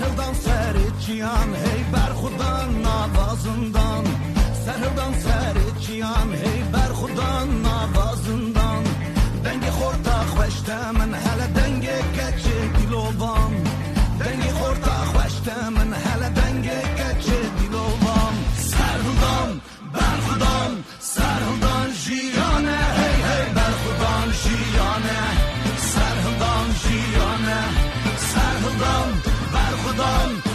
Səhərdən səriciyan, hey bərxudan navazından Səhərdən səriciyan, hey bərxudan navazından Dengi xorta xveştə mən hələ Run!